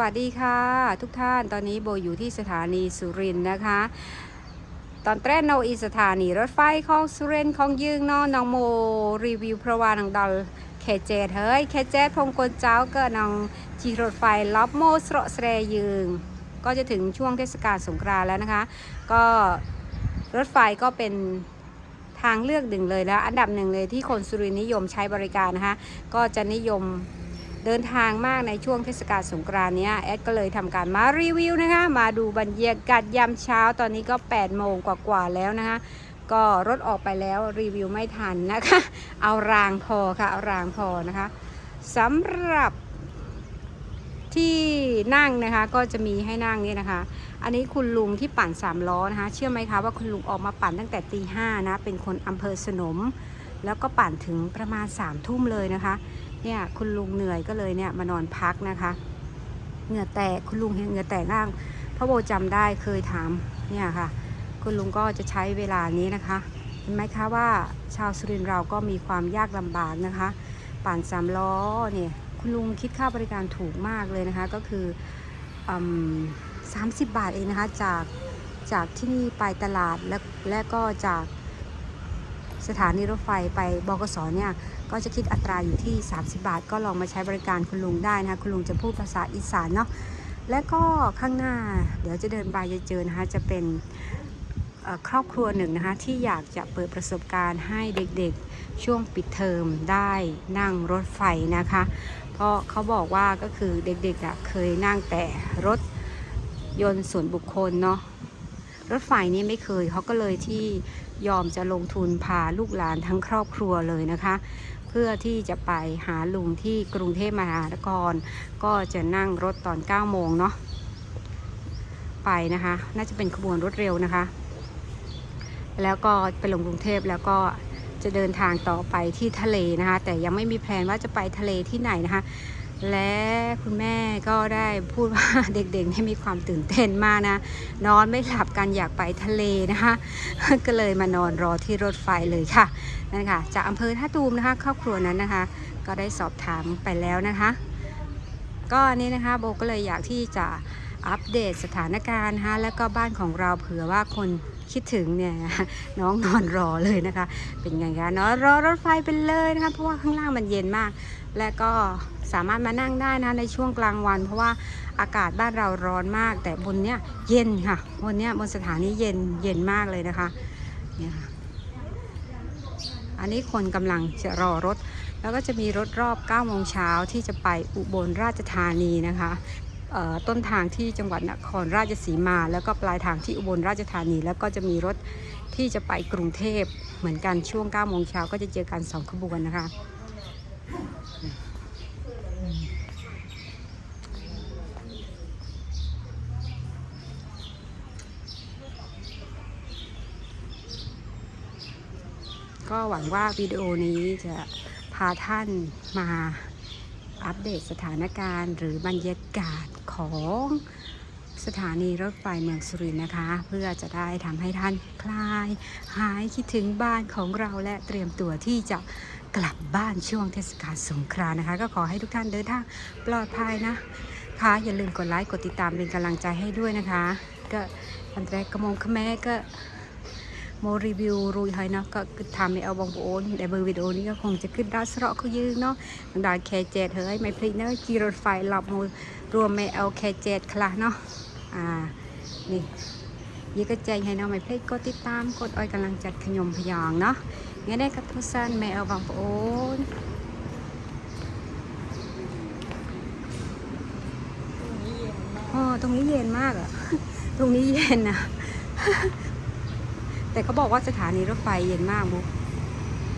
วัสดีค่ะ ทุกท่านตอนนี้โบอยู่ที่สถานีสุรินทร์นะคะ ตอนแรกโนอีสถานีรถไฟของสุรินทร์ของยืงนอน้องโมรีวิวพระวานังดอลแคเจตเฮ้ยแคเจตพงกลเจ้าก็นองจีรถไฟล็อบโมสระแสรยืงก็จะถึงช่วงเทศกาลสงกรานต์แล้วนะคะ ก็รถไฟก็เป็นทางเลือกหนึ่งเลยแล้ว อันดับหนึ่งเลยที่คนสุรินนิยมใช้บริการนะคะ ก็จะนิยม เดินทางมากในช่วงเทศกาลสงกรานต์นี้แอดก็เลยทำการมารีวิวนะคะ มาดูบรรยากาศยามเช้าตอนนี้ก็ 8 โมงกว่าๆแล้วนะคะ ก็รถออกไปแล้วรีวิวไม่ทันนะคะ เอารางพอค่ะ เอารางพอนะคะสำหรับที่นั่งนะคะก็จะมีให้นั่งนี่นะคะ อันนี้คุณลุงที่ปั่นสามล้อนะคะ เชื่อไหมคะว่าคุณลุงออกมาปั่นตั้งแต่ตีห้านะ เป็นคนอำเภอสนม แล้วก็ปั่นถึงประมาณ3ามทุ่มเลยนะคะ เนี่ยคุณลุงเหนื่อยก็เลยเนี่ยมานอนพักนะคะ เหงื่อแตกคุณลุงเห็นเหงื่อแตกร่างพระโบจำได้เคยถามเนี่ยค่ะ คุณลุงก็จะใช้เวลานี้นะคะเห็นไหมคะว่าชาวสุรินทร์เราก็มีความยากลำบากนะคะปั่นสามล้อเนี่ยคุณลุงคิดค่าบริการถูกมากเลยนะคะ ก็คืออืม30บาทเองนะคะจากจากที่นี่ไปตลาดและและก็จากสถานีรถไฟไปบกสเนี่ย ก็จะคิดอัตราอยู่ที่ 30 บาท ก็ลองมาใช้บริการคุณลุงได้นะคะคุณลุงจะพูดภาษาอีสานเนาะและก็ข้างหน้าเดี๋ยวจะเดินไปจะเจอนะคะจะเป็นครอบครัวหนึ่งนะคะที่อยากจะเปิดประสบการณ์ให้เด็กๆช่วงปิดเทอมได้นั่งรถไฟนะคะ เพราะเขาบอกว่าก็คือเด็กๆเคยนั่งแต่รถยนต์ส่วนบุคคลเนาะรถไฟนี่ไม่เคยเขาก็เลยที่ยอมจะลงทุนพาลูกหลานทั้งครอบครัวเลยนะคะ พื่อที่จะไปหาลุงที่กรุงเทพมหานคร ก็จะนั่งรถตอน 9 โมงเนาะไปนะคะ น่าจะเป็นขบวนรถเร็วนะคะ แล้วก็ไปลงกรุงเทพแล้วก็จะเดินทางต่อไปที่ทะเลนะคะ แต่ยังไม่มีแพลนว่าจะไปทะเลที่ไหนนะคะ และคุณแม่ก็ได้พูดว่าเด็กๆเนี่ยมีความตื่นเต้นมากนะ นอนไม่หลับกันอยากไปทะเลนะคะ ก็เลยมานอนรอที่รถไฟเลยค่ะนั่นค่ะ จากอำเภอท่าตูมนะคะ ครอบครัวนั้นนะคะ ก็ได้สอบถามไปแล้วนะคะ ก็นนี้นะคะโบก็เลยอยากที่จะอัปเดตสถานการณ์นะคะแล้วก็บ้านของเราเผื่อว่าคนคิดถึงเนี่ยน้องนอนรอเลยนะคะ เป็นไงคะนอนรอรถไฟไปเลยนะคะเพราะว่าข้างล่างมันเย็นมาก และก็สามารถมานั่งได้นะในช่วงกลางวัน เพราะว่าอากาศบ้านเราร้อนมาก แต่บนเนี้ยเย็นค่ะบนเนี้ยบนสถานีเย็นเย็นมากเลยนะคะเนี่ยค่ะอันนี้คนกำลังจะรอรถ แล้วก็จะมีรถรอบ9โมงเช้าที่จะไปอุบลราชธานีนะคะต้นทางที่จังหวัดนครราชสีมา แล้วก็ปลายทางที่อุบลราชธานี แล้วก็จะมีรถที่จะไปกรุงเทพเหมือนกันช่วง9โมงเช้าก็จะเจอกันสองขบวนนะคะ ก็หวังว่าวิดีโอนี้จะพาท่านมาอัปเดตสถานการณ์ หรือบรรยากาศของสถานีรถไฟเมืองสุรินทร์นะคะ เพื่อจะได้ทำให้ท่านคลาย หายคิดถึงบ้านของเราและเตรียมตัวที่จะกลับบ้านช่วงเทศกาลสงกรานต์นะคะ ก็ขอให้ทุกท่านเดินทางปลอดภัยนะค่ะอย่าลืมกดไลค์กดติดตามเป็นกำลังใจให้ด้วยนะคะ ก็อันแรกกระมงขแม่ก็ โมรีวิวรุยให้เนาะก็คือทำให้เอาบองโอนแต่เบอร์วิดีโอนี้ก็คงจะขึ้นดาวสระเขายืนเนาะทางดานแคเจ็ดเฮ้ยไม่พลิกเนาะกีรถไฟหลับมรวมไม่เอาแคเจ็ดคละเนาะอ่านี่ยี่ก็ใจให้เนาะไม่พลิกกดติดตามกดอ้อยกำลังจัดขยมพยองเนาะงั้นได้กับทุกท่านไม่เอาบองโอนโอ้ตรงนี้เย็นมากอะตรงนี้เย็นอะ แต่เขาบอกว่าสถานีรถไฟเย็นมากบุ๊